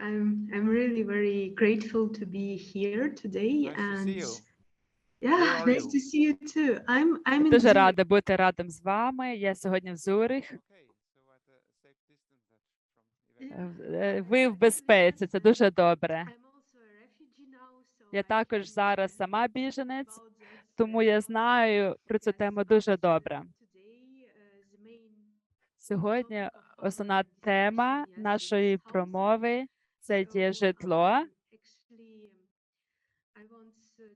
I'm I'm really very grateful to be here today Nice to and see you. yeah, nice you? to see you too. I'm I'm in Дуже рада бути радом з вами. Я сьогодні в Зурих. Е, е, Ви в безпеці. Це дуже добре. Я також зараз сама біженець, тому uh, я знаю про цю тему дуже uh, добре. uh, Сьогодні основна тема нашої промови це є житло. um, um, uh,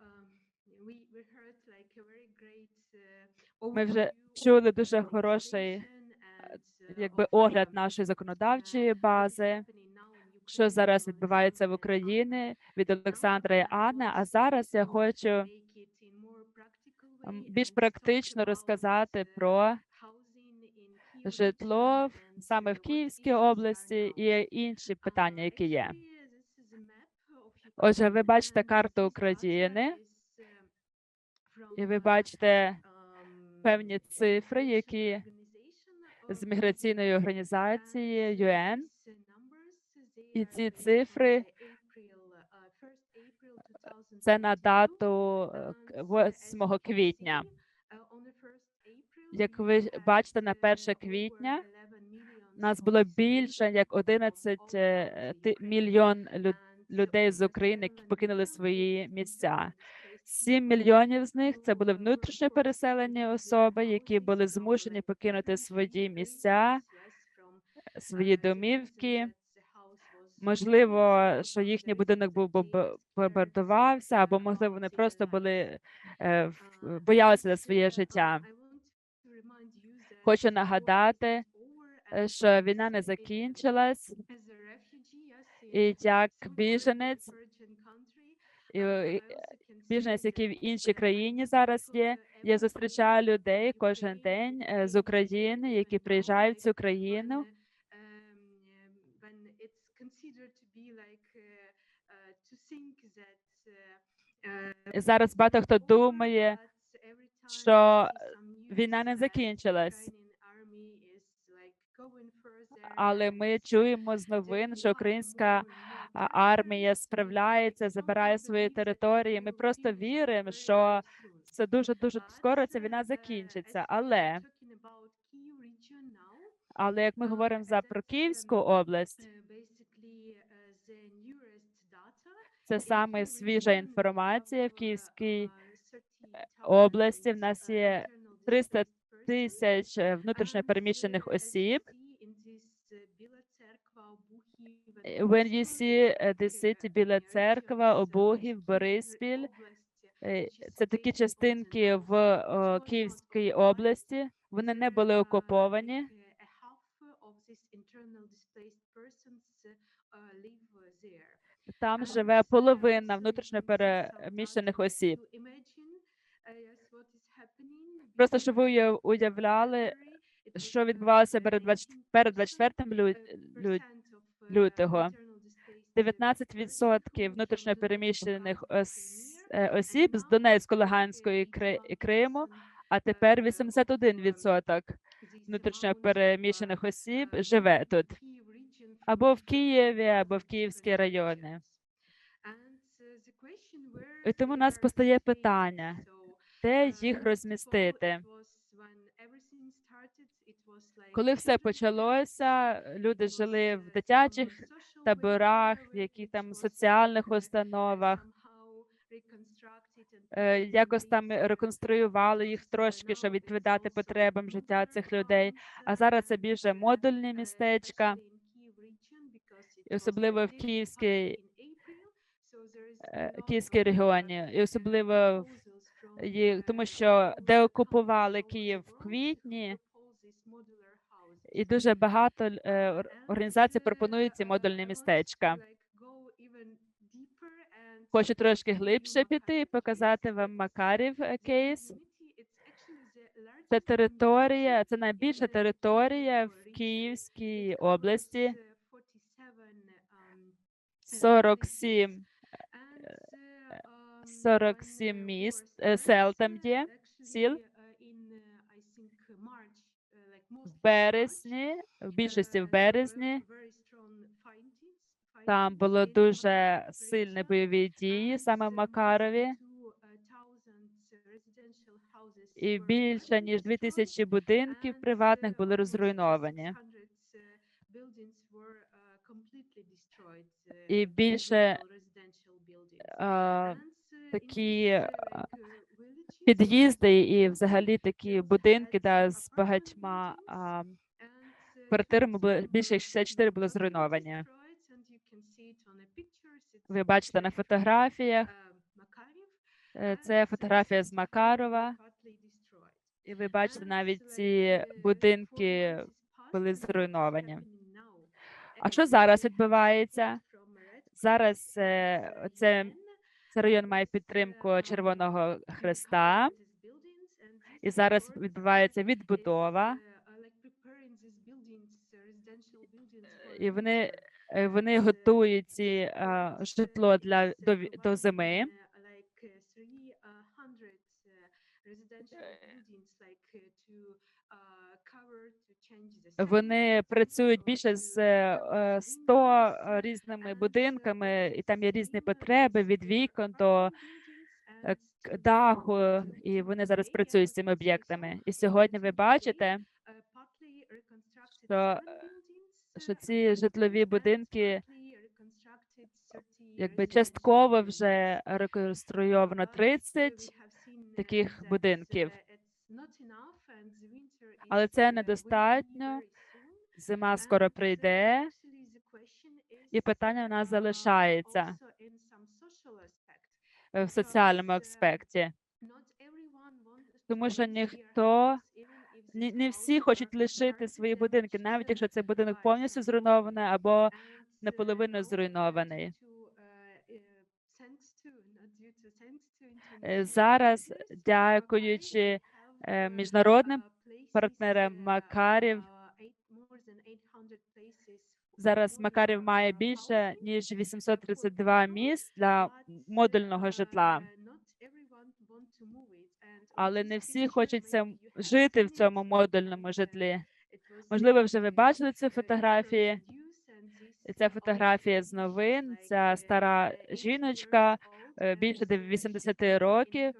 um, uh, Ми вже чули дуже хороший, uh, якби огляд um, нашої uh, законодавчої бази, що зараз відбувається в uh, Україні від Олександра і Анни. А зараз я хочу більш практично розказати uh, про житло саме uh, в Київській області і інші питання, Uh, які є. Отже, ви бачите карту України, uh, і ви uh, бачите um, певні цифри, які з міграційної організації UN. uh, І ці цифри the April, uh, 1st April це на 2022. дату е, And, к- uh, as 8 you can квітня. Як ви бачите, на uh, 1 квітня 11 нас було більше як of 11 all е, мільйон людей з України, які покинули свої місця. internally 7 мільйонів з них це були внутрішньо переселені особи, які були змушені покинути свої місця, свої домівки. Можливо, що їхній будинок був бомбардувався, або можливо вони просто були е, боялися за своє життя. Хочу нагадати, е, що війна не uh, закінчилась, і як біженець, uh, біженець, який в іншій uh, країні зараз є. uh, Я зустрічаю людей кожен день е, з України, які приїжджають в цю країну. um, um, uh, uh, uh, uh, Зараз багато хто думає, що війна не закінчилась. Але ми uh, чуємо з новин, що українська армія справляється, забирає свої території. Ми просто віримо, що це дуже дуже скоро ця uh, війна uh, закінчиться. Але але як ми uh, говоримо за про Київську um, область, uh, uh, це саме свіжа інформація в uh, Київській uh, 30,000 області. В нас uh, є 300 displaced persons. тисяч е, внутрішньо And, переміщених uh, as you осіб. uh, Е, When you see uh, the city uh, Біла Церква, uh, Kyiv Бориспіль, е, це такі частинки в Київській області. Вони не були uh, окуповані. uh, uh, uh. Там живе uh, половина so you внутрішньо can see some переміщених data осіб. Просто щоб ви уявляли, що відбувалося перед 20 19%, перед 24 лю, uh, uh, лютого. internal displaced, uh, 19% внутрішньо переміщених е, and осіб з uh, Луганської і Криму, а тепер uh, 81% this внутрішньо переміщених осіб живе тут. Або в Києві, або в Київській районі. uh, І тому у нас постає питання, де uh, їх розмістити. Коли все почалося, люди жили uh, в дитячих таборах, в яких там соціальних uh, установах. е, Якось там uh, реконструювали їх uh, трошки, щоб відповідати потребам життя цих людей. А uh, зараз це більше uh, модульні uh, містечка, особливо в Київській, е, Київській uh, регіоні, і uh, особливо в proposals from, їх, тому uh, що де окупували Київ в квітні, і дуже багато е, Uh, організацій uh, пропонують ці uh, модульні містечка. Хочу трошки глибше піти і показати вам Макарів е, кейс. Це територія, це найбільша територія в. Київській області. uh, 47 47 when, uh, міст, е, сел там є, сіл. В березні, в більшості в березні Там було дуже сильні бойові дії саме в Макарові, і більше ніж 2000 будинків приватних були розруйновані. І більше а, такі під'їзди і взагалі такі будинки, да, з багатьма а, квартирами більше як 64 були зруйновані. Ви бачите на фотографіях. е, Це фотографія з Макарова, і ви бачите навіть ці будинки були зруйновані. А що зараз відбувається? Зараз е, це, цей район має підтримку Червоного Хреста, і зараз відбувається відбудова, і вони, е, вони готують ці е, житло для до, до зими. Вони працюють більше з е, 100 різними будинками, і там є різні потреби від вікон до е, даху, і вони зараз працюють з цими об'єктами. І сьогодні ви бачите, що, що ці житлові будинки якби частково вже реконструйовано 30 таких будинків. Але це недостатньо. Зима скоро прийде, і питання в нас залишається е, в соціальному аспекті, тому що ніхто не, всі хочуть лишити свої будинки, навіть якщо цей будинок повністю зруйнований або наполовину зруйнований. Е, Зараз, дякуючи міжнародним партнерам Макарів, зараз Макарів має більше ніж 832 місць для модульного житла, але не всі хочуть жити в цьому модульному житлі. Можливо, вже ви бачили ці фотографії. Це фотографія з новин. Ця стара жіночка е, більше де 80 років,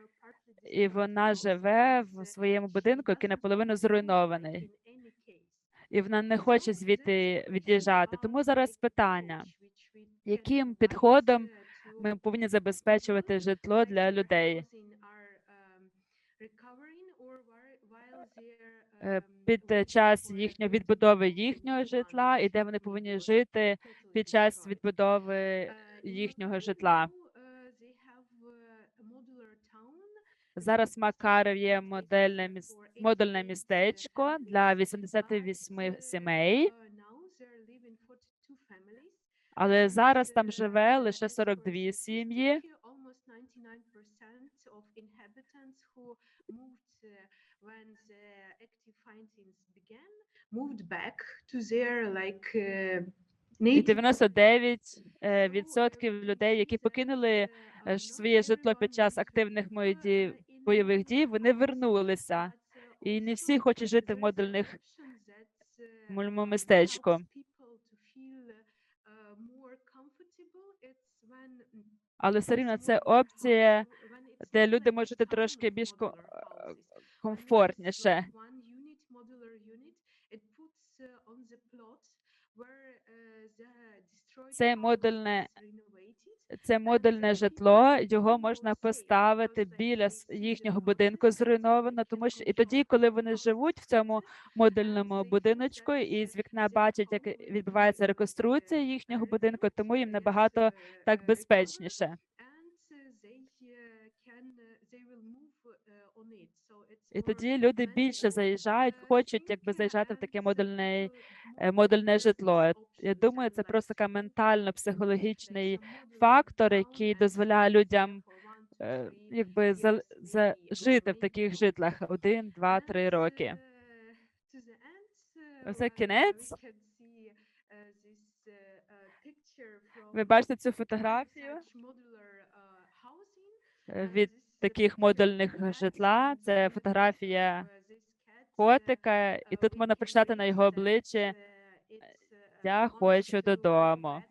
і вона живе в своєму будинку, який наполовину зруйнований, і вона не хоче звідти від'їжджати. Тому зараз питання: яким підходом ми повинні забезпечувати житло для людей е, під час їхньої відбудови їхнього житла, і де вони повинні жити під час відбудови їхнього житла. Зараз Макаров є модельне міс... містечко для 88 сімей, але зараз там живе лише 42 сім'ї. moved back to their like І native 99 е, відсотків людей, які покинули е, своє житло під час активних мої дій- бойових дій, вони вернулися. І не всі хочуть жити в модульних мульму містечку. Але все рівно це опція, де люди можуть жити трошки більш ко- комфортніше. Це модульне це модульне житло, його можна поставити біля їхнього будинку зруйновано, тому що і тоді, коли вони живуть в цьому модульному будиночку, і з вікна бачать, як відбувається реконструкція їхнього будинку, тому їм набагато так безпечніше. І тоді люди більше заїжджають, хочуть якби заїжджати в таке модульне, е, модульне житло. Я думаю, це просто така ментально-психологічний фактор, який дозволяє людям е, якби за, за жити в таких житлах один, два, три роки. Оце кінець. Ви бачите цю фотографію? е, від таких модульних житла. Це фотографія котика, і тут можна прочитати на його обличчі Я хочу додому.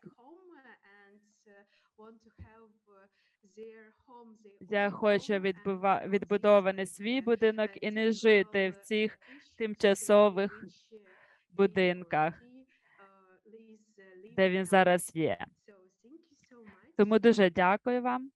Я хочу відбува... відбудований свій будинок і не жити в цих тимчасових будинках, де він зараз є. Тому дуже дякую вам.